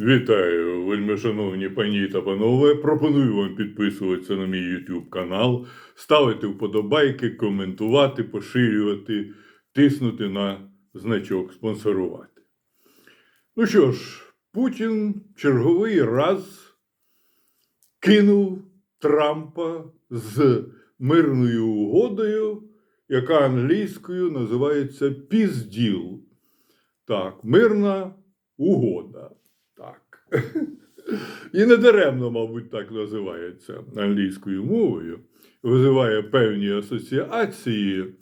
Вітаю, вельмишановні пані та панове. Пропоную вам підписуватися на мій YouTube канал, ставити вподобайки, коментувати, поширювати, тиснути на значок спонсорувати. Ну що ж, Путін черговий раз кинув Трампа з мирною угодою, яка англійською називається пізділ. Так, мирна угода. І не даремно, мабуть, так називається англійською мовою. Визиває певні асоціації,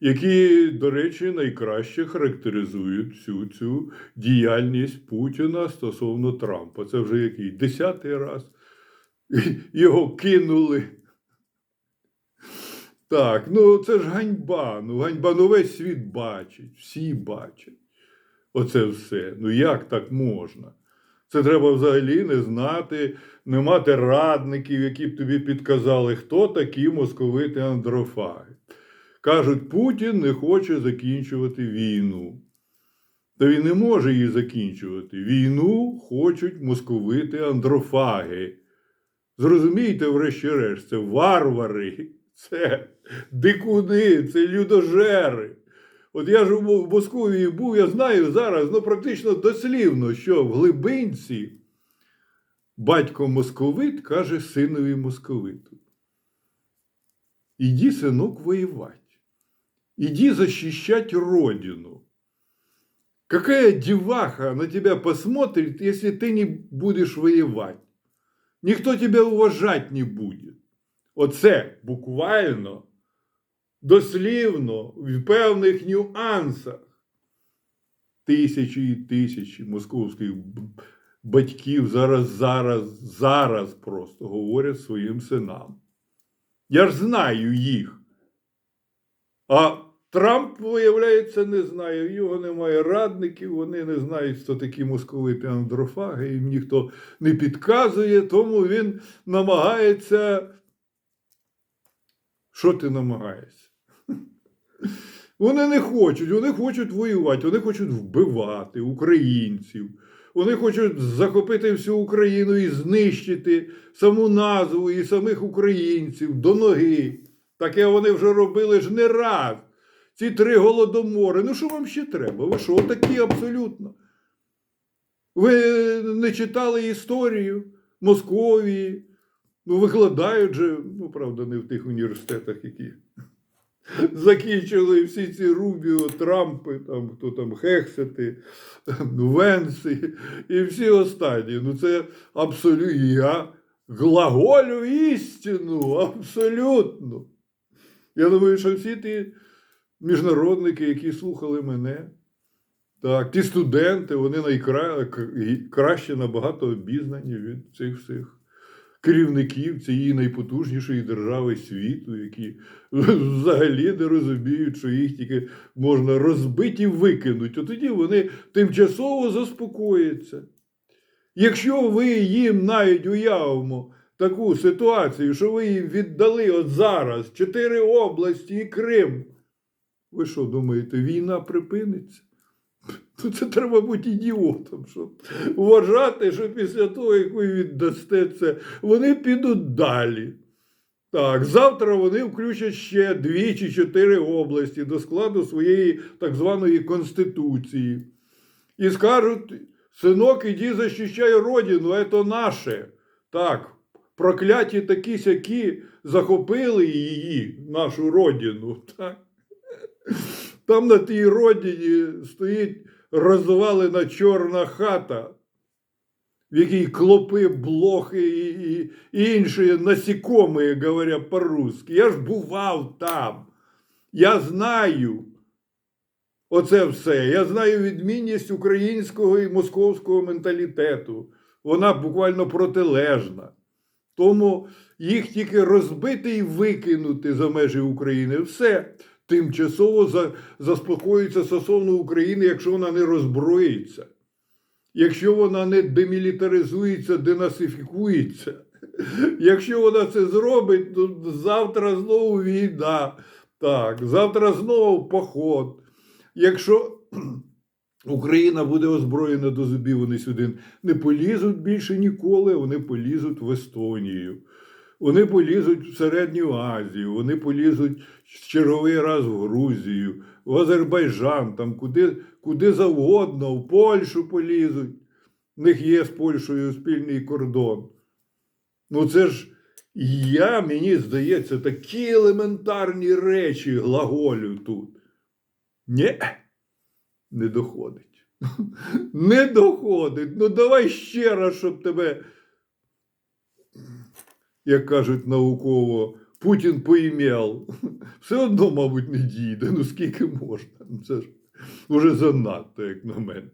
які, до речі, найкраще характеризують всю цю діяльність Путіна стосовно Трампа. Це вже який десятий раз його кинули. Так, ну це ж ганьба. Ну, ганьба, ну весь світ бачить, всі бачать. Оце все. Ну як так можна? Це треба взагалі не знати, не мати радників, які б тобі підказали, хто такі московити андрофаги. Кажуть, Путін не хоче закінчувати війну. Та він не може її закінчувати. Війну хочуть московити андрофаги. Зрозумійте, врешті-решт, це варвари, це дикуни, це людожери. От я ж у Московії був, я знаю зараз ну, практично дослівно, що в глибинці батько московит каже синові московиту. Іди, синок, воевать. Иди защищать родину. Какая деваха на тебя посмотрит, если ты не будешь воевать? Ніхто тебе уважать не буде. Оце буквально дослівно в певних нюансах тисячі і тисячі московських батьків зараз, зараз, зараз просто говорять своїм синам. Я ж знаю їх. А Трамп, виявляється, не знає. Його немає радників, вони не знають, хто такі московити андрофаги, їм ніхто не підказує, тому він намагається. Що ти намагаєшся? Вони не хочуть, вони хочуть воювати, вони хочуть вбивати українців. Вони хочуть захопити всю Україну і знищити саму назву і самих українців до ноги. Таке вони вже робили ж не раз. Ці три голодомори. Ну що вам ще треба? Ви що, такі абсолютно? Ви не читали історію Московії? Ну, викладають же, ну, правда, не в тих університетах, які закінчили всі ці Рубіо, Трампи, там, хто там Хексети, Венси і всі останні. Ну, це абсолютно я глаголю істину, абсолютно. Я думаю, що всі ті міжнародники, які слухали мене, так, ті студенти, вони найкраще набагато обізнані від цих всіх керівників цієї найпотужнішої держави світу, які взагалі не розуміють, що їх тільки можна розбити і викинути. От тоді вони тимчасово заспокояться. Якщо ви їм навіть уявимо таку ситуацію, що ви їм віддали от зараз чотири області і Крим, ви що думаєте, війна припиниться? Це треба бути ідіотом, щоб вважати, що після того, як ви віддасте це, вони підуть далі. Так, завтра вони включать ще дві чи чотири області до складу своєї так званої Конституції. І скажуть: синок, іди захищай родину, це наше. Так, прокляті такі сякі захопили її, нашу родину. Так. Там на тій родині стоїть розвалена чорна хата, в якій клопи, блохи і, і, і інші насікомі, говорять по-русски. Я ж бував там. Я знаю оце все. Я знаю відмінність українського і московського менталітету. Вона буквально протилежна. Тому їх тільки розбити і викинути за межі України. Все тимчасово за, заспокоїться стосовно України, якщо вона не роззброїться, якщо вона не демілітаризується, денасифікується. Якщо вона це зробить, то завтра знову війна. Так, завтра знову поход. Якщо Україна буде озброєна до зубів, вони сюди не полізуть більше ніколи, вони полізуть в Естонію. Вони полізуть в Середню Азію, вони полізуть в черговий раз в Грузію, в Азербайджан, там куди, куди завгодно, в Польщу полізуть. В них є з Польщею спільний кордон. Ну це ж я, мені здається, такі елементарні речі глаголю тут. Ні, не доходить. Не доходить. Ну давай ще раз, щоб тебе, як кажуть науково, Путін поім'яв. Все одно, мабуть, не дійде. Ну скільки можна? Ну, Це ж уже занадто, як на мене.